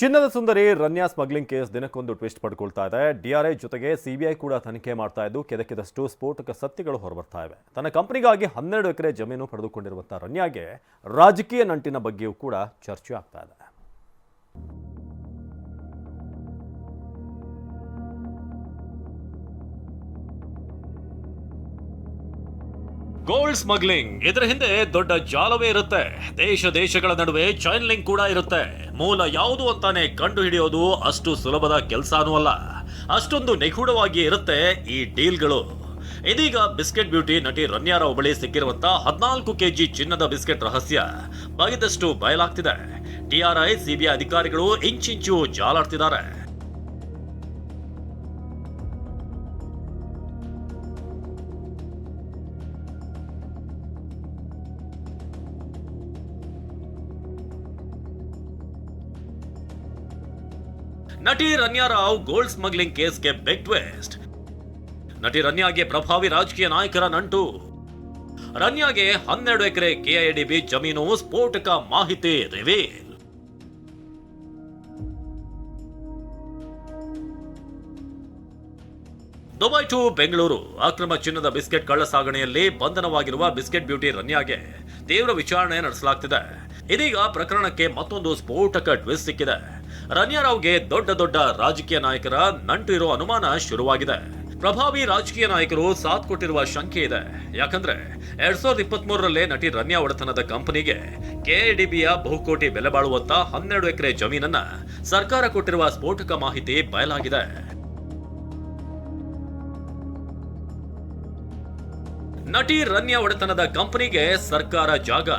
ಚಿನ್ನದ ಸುಂದರಿ Ranya smuggling case ದಿನಕ್ಕೊಂದು ಟ್ವಿಸ್ಟ್ ಪಡ್ಕೊಳ್ತಾ ಇದೆ. ಡಿಆರ್ಐ ಜೊತೆಗೆ ಸಿಬಿಐ ಕೂಡ ತನಿಖೆ ಮಾಡ್ತಾ ಇದ್ದು ಕೆದಕಿದಷ್ಟು ಸ್ಫೋಟಕ ಸತ್ಯಗಳು ಹೊರಬರ್ತಾ ಇವೆ. ತನ್ನ ಕಂಪನಿಗಾಗಿ ಹನ್ನೆರಡು ಎಕರೆ ಜಮೀನು ಪಡೆದುಕೊಂಡಿರುವಂತಹ ರನ್ಯಾಗೆ ರಾಜಕೀಯ ನಂಟಿನ ಬಗ್ಗೆಯೂ ಕೂಡ ಚರ್ಚೆ ಆಗ್ತಾ ಇದೆ. Gold smuggling. ಇದರ ಹಿಂದೆ ದೊಡ್ಡ ಜಾಲವೇ ಇರುತ್ತೆ. ದೇಶ ದೇಶಗಳ ನಡುವೆ ಚೈನ್ ಲಿಂಕ್ ಕೂಡ ಇರುತ್ತೆ. ಮೂಲ ಯಾವುದು ಅಂತಾನೆ ಕಂಡು ಹಿಡಿಯೋದು ಅಷ್ಟು ಸುಲಭದ ಕೆಲಸನೂ ಅಲ್ಲ. ಅಷ್ಟೊಂದು ನಿಗೂಢವಾಗಿ ಇರುತ್ತೆ ಈ ಡೀಲ್ಗಳು. ಇದೀಗ ಬಿಸ್ಕೆಟ್ ಬ್ಯೂಟಿ ನಟಿ ರನ್ಯಾರಾವ್ ಬಳಿ ಸಿಕ್ಕಿರುವಂತ ಹದಿನಾಲ್ಕು ಕೆಜಿ ಚಿನ್ನದ ಬಿಸ್ಕೆಟ್ ರಹಸ್ಯ ಬಗೆದಷ್ಟು ಬಯಲಾಗ್ತಿದೆ. ಟಿಆರ್ಐ ಸಿಬಿಐ ಅಧಿಕಾರಿಗಳು ಇಂಚಿಂಚು ಜಾಲಾಡ್ತಿದ್ದಾರೆ. ನಟಿ ರನ್ಯಾರಾವ್ ಗೋಲ್ಡ್ ಸ್ಮಗ್ಲಿಂಗ್ ಕೇಸ್ಗೆ ಬೆಗ್ ಟ್ವೆಸ್ಟ್ ನಟಿ ರನ್ಯಾಗೆ ಪ್ರಭಾವಿ ರಾಜಕೀಯ ನಾಯಕರ ನಂಟು. ರನ್ಯಾಗೆ ಹನ್ನೆರಡು ಎಕರೆ ಕೆಐಡಿಬಿ ಜಮೀನು ಸ್ಫೋಟಕ ಮಾಹಿತಿ ರಿವೀಲ್ ದುಬೈ ಟು ಬೆಂಗಳೂರು, ಅಕ್ರಮ ಚಿನ್ನದ ಬಿಸ್ಕೆಟ್ ಕಳ್ಳ ಸಾಗಣೆಯಲ್ಲಿ ಬಂಧನವಾಗಿರುವ ಬಿಸ್ಕೆಟ್ ಬ್ಯೂಟಿ ರನ್ಯಾಗೆ ತೀವ್ರ ವಿಚಾರಣೆ ನಡೆಸಲಾಗ್ತಿದೆ. ಇದೀಗ ಪ್ರಕರಣಕ್ಕೆ ಮತ್ತೊಂದು ಸ್ಫೋಟಕ ಟ್ವಿಸ್ಟ್ ಸಿಕ್ಕಿದೆ. ರನ್ಯಾರಾವ್ಗೆ ದೊಡ್ಡ ದೊಡ್ಡ ರಾಜಕೀಯ ನಾಯಕರ ನಂಟು ಇರೋ ಅನುಮಾನ ಶುರುವಾಗಿದೆ. ಪ್ರಭಾವಿ ರಾಜಕೀಯ ನಾಯಕರು ಸಾಥ್ ಕೊಟ್ಟಿರುವ ಶಂಕೆ ಇದೆ. ಯಾಕಂದ್ರೆ ಎರಡ್ ಸಾವಿರದ ಇಪ್ಪತ್ತ್ ಮೂರರಲ್ಲೇ ನಟಿ ರನ್ಯಾ ಒಡೆತನದ ಕಂಪನಿಗೆ ಕೆಡಿಬಿಯ ಬಹುಕೋಟಿ ಬೆಲೆ ಬಾಳುವಂತ ಹನ್ನೆರಡು ಎಕರೆ ಜಮೀನನ್ನ ಸರ್ಕಾರ ಕೊಟ್ಟಿರುವ ಸ್ಫೋಟಕ ಮಾಹಿತಿ ಬಯಲಾಗಿದೆ. ನಟಿ ರನ್ಯಾ ಒಡೆತನದ ಕಂಪನಿಗೆ ಸರ್ಕಾರ ಜಾಗ.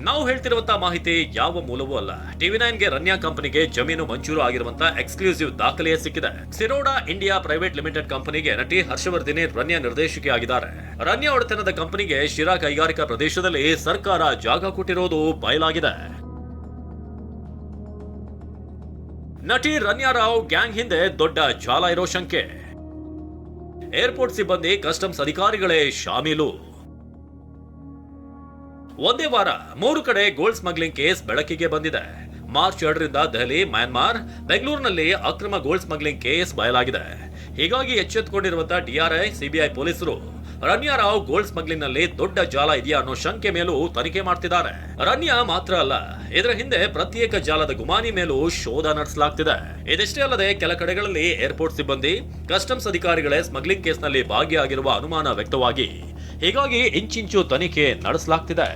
ನಾವು ಹೇಳ್ತಿರುವಂತಹ ಮಾಹಿತಿ ಯಾವ ಮೂಲವೂ ಅಲ್ಲ. ಟಿವಿ ನೈನ್ಗೆ ರನ್ಯಾ ಕಂಪನಿಗೆ ಜಮೀನು ಮಂಜೂರು ಆಗಿರುವಂತಹ ಎಕ್ಸ್ಕ್ಲೂಸಿವ್ ದಾಖಲೆಯೇ ಸಿಕ್ಕಿದೆ. ಸಿರೋಡಾ ಇಂಡಿಯಾ ಪ್ರೈವೇಟ್ ಲಿಮಿಟೆಡ್ ಕಂಪನಿಗೆ ನಟಿ ಹರ್ಷವರ್ಧಿನಿ ರನ್ಯಾ ನಿರ್ದೇಶಕಿ ಆಗಿದ್ದಾರೆ. ರನ್ಯಾ ಒಡೆತನದ ಕಂಪನಿಗೆ ಶಿರಾ ಕೈಗಾರಿಕಾ ಪ್ರದೇಶದಲ್ಲಿ ಸರ್ಕಾರ ಜಾಗ ಕೊಟ್ಟಿರೋದು ಬಯಲಾಗಿದೆ. ನಟಿ ರನ್ಯಾ ರಾವ್ ಗ್ಯಾಂಗ್ ಹಿಂದೆ ದೊಡ್ಡ ಜಾಲ ಇರೋ ಶಂಕೆ. ಏರ್ಪೋರ್ಟ್ ಸಿಬ್ಬಂದಿ ಕಸ್ಟಮ್ಸ್ ಅಧಿಕಾರಿಗಳೇ ಶಾಮೀಲು. ಒಂದೇ ವಾರ ಮೂರು ಕಡೆ ಗೋಲ್ಡ್ ಸ್ಮಗ್ಲಿಂಗ್ ಕೇಸ್ ಬೆಳಕಿಗೆ ಬಂದಿದೆ. ಮಾರ್ಚ್ ಎರಡರಿಂದ ದೆಹಲಿ, ಮ್ಯಾನ್ಮಾರ್, ಬೆಂಗಳೂರಿನಲ್ಲಿ ಅಕ್ರಮ ಗೋಲ್ಡ್ ಸ್ಮಗ್ಲಿಂಗ್ ಕೇಸ್ ಬಯಲಾಗಿದೆ. ಹೀಗಾಗಿ ಎಚ್ಚೆತ್ತುಕೊಂಡಿರುವಂತಹ ಡಿಆರ್ಐ ಸಿಬಿಐ ಪೊಲೀಸರು ರನ್ಯಾ ರಾವ್ ಗೋಲ್ಡ್ ಸ್ಮಗ್ಲಿಂಗ್ನಲ್ಲಿ ದೊಡ್ಡ ಜಾಲ ಇದೆಯಾ ಅನ್ನೋ ಶಂಕೆ ಮೇಲೂ ತನಿಖೆ ಮಾಡ್ತಿದ್ದಾರೆ. ರನ್ಯಾ ಮಾತ್ರ ಅಲ್ಲ, ಇದರ ಹಿಂದೆ ಪ್ರತ್ಯೇಕ ಜಾಲದ ಗುಮಾನಿ ಮೇಲೂ ಶೋಧ ನಡೆಸಲಾಗ್ತಿದೆ. ಇದಿಷ್ಟೇ ಅಲ್ಲದೆ ಕೆಲ ಕಡೆಗಳಲ್ಲಿ ಏರ್ಪೋರ್ಟ್ ಸಿಬ್ಬಂದಿ, ಕಸ್ಟಮ್ಸ್ ಅಧಿಕಾರಿಗಳೇ ಸ್ಮಗ್ಲಿಂಗ್ ಕೇಸ್ನಲ್ಲಿ ಭಾಗಿಯಾಗಿರುವ ಅನುಮಾನ ವ್ಯಕ್ತವಾಗಿ ಹೀಗಾಗಿ ಇಂಚಿಂಚು ತನಿಖೆ ನಡೆಸಲಾಗ್ತಿದೆ.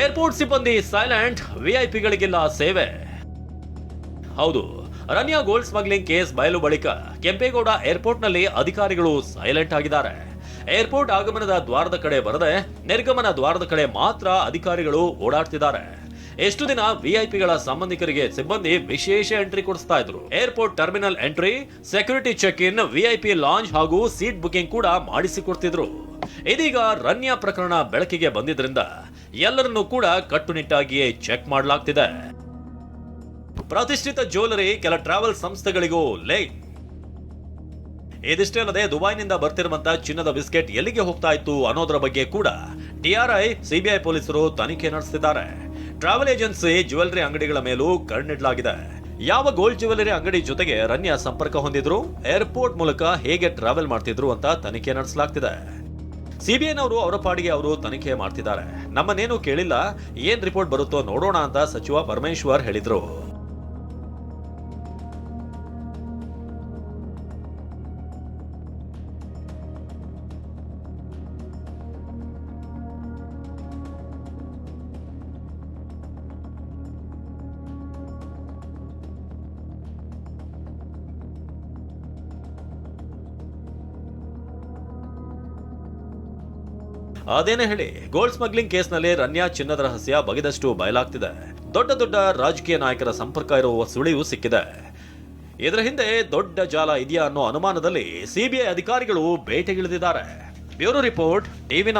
ಏರ್ಪೋರ್ಟ್ ಸಿಬ್ಬಂದಿ ಸೈಲೆಂಟ್ ವಿಐಪಿಗಳಿಗೆಲ್ಲ ಸೇವೆ. ಹೌದು, ರನ್ಯಾ ಗೋಲ್ಡ್ ಸ್ಮಗ್ಲಿಂಗ್ ಕೇಸ್ ಬಯಲು ಬಳಿಕ ಕೆಂಪೇಗೌಡ ಏರ್ಪೋರ್ಟ್ನಲ್ಲಿ ಅಧಿಕಾರಿಗಳು ಸೈಲೆಂಟ್ ಆಗಿದ್ದಾರೆ. ಏರ್ಪೋರ್ಟ್ ಆಗಮನದ ದ್ವಾರದ ಕಡೆ ಬರದೆ ನಿರ್ಗಮನ ದ್ವಾರದ ಕಡೆ ಮಾತ್ರ ಅಧಿಕಾರಿಗಳು ಓಡಾಡ್ತಿದ್ದಾರೆ. ಎಷ್ಟು ದಿನ ವಿಐಪಿಗಳ ಸಂಬಂಧಿಕರಿಗೆ ಸಿಬ್ಬಂದಿ ವಿಶೇಷ ಎಂಟ್ರಿ ಕೊಡಿಸ್ತಾ ಇದ್ರು. Airport terminal entry, security check in VIP lounge ಹಾಗೂ ಸೀಟ್ ಬುಕಿಂಗ್ ಕೂಡ ಮಾಡಿಸಿಕೊಡ್ತಿದ್ರು. ಇದೀಗ ರನ್ಯ ಪ್ರಕರಣ ಬೆಳಕಿಗೆ ಬಂದಿದ್ರಿಂದ ಎಲ್ಲರನ್ನೂ ಕೂಡ ಕಟ್ಟುನಿಟ್ಟಾಗಿಯೇ ಚೆಕ್ ಮಾಡಲಾಗ್ತಿದೆ. ಪ್ರತಿಷ್ಠಿತ ಜ್ಯುವೆಲರಿ ಕೆಲ ಟ್ರಾವೆಲ್ ಸಂಸ್ಥೆಗಳಿಗೂ ಲೇಟ್. ಇದಿಷ್ಟೇ ಅಲ್ಲದೆ ದುಬೈನಿಂದ ಬರ್ತಿರುವಂತಹ ಚಿನ್ನದ ಬಿಸ್ಕೆಟ್ ಎಲ್ಲಿಗೆ ಹೋಗ್ತಾ ಇತ್ತು ಅನ್ನೋದರ ಬಗ್ಗೆ ಕೂಡ ಟಿಆರ್ಐ ಸಿಬಿಐ ಪೊಲೀಸರು ತನಿಖೆ ನಡೆಸುತ್ತಿದ್ದಾರೆ ಟ್ರಾವೆಲ್ ಏಜೆನ್ಸಿ ಜ್ಯುವೆಲ್ಲರಿ ಅಂಗಡಿಗಳ ಮೇಲೂ ಕಣ್ಣಿಡ್ಲಾಗಿದೆ. ಯಾವ ಗೋಲ್ಡ್ ಜ್ಯುವೆಲರಿ ಅಂಗಡಿ ಜೊತೆಗೆ ರನ್ಯ ಸಂಪರ್ಕ ಹೊಂದಿದ್ರು, ಏರ್ಪೋರ್ಟ್ ಮೂಲಕ ಹೇಗೆ ಟ್ರಾವೆಲ್ ಮಾಡ್ತಿದ್ರು ಅಂತ ತನಿಖೆ ನಡೆಸಲಾಗ್ತಿದೆ. ಸಿಬಿಐನವರು ಅವರ ಪಾಡಿಗೆ ಅವರು ತನಿಖೆ ಮಾಡ್ತಿದ್ದಾರೆ. ನಮ್ಮನ್ನೇನು ಕೇಳಿಲ್ಲ, ಏನ್ ರಿಪೋರ್ಟ್ ಬರುತ್ತೋ ನೋಡೋಣ ಅಂತ ಸಚಿವ ಪರಮೇಶ್ವರ್ ಹೇಳಿದ್ರು. ಅದೇನೇ ಹೇಳಿ ಗೋಲ್ಡ್ ಸ್ಮಗ್ಲಿಂಗ್ ಕೇಸ್ನಲ್ಲಿ ರನ್ಯಾ ಚಿನ್ನದ ರಹಸ್ಯ ಬಗೆದಷ್ಟು ಬಯಲಾಗ್ತಿದೆ. ದೊಡ್ಡ ದೊಡ್ಡ ರಾಜಕೀಯ ನಾಯಕರ ಸಂಪರ್ಕ ಇರುವ ಸುಳಿವು ಸಿಕ್ಕಿದೆ. ಇದರ ಹಿಂದೆ ದೊಡ್ಡ ಜಾಲ ಇದೆಯಾ ಅನ್ನೋ ಅನುಮಾನದಲ್ಲಿ ಸಿಬಿಐ ಅಧಿಕಾರಿಗಳು ಬೇಟೆಗಿಳಿದಿದ್ದಾರೆ. Bureau report, TV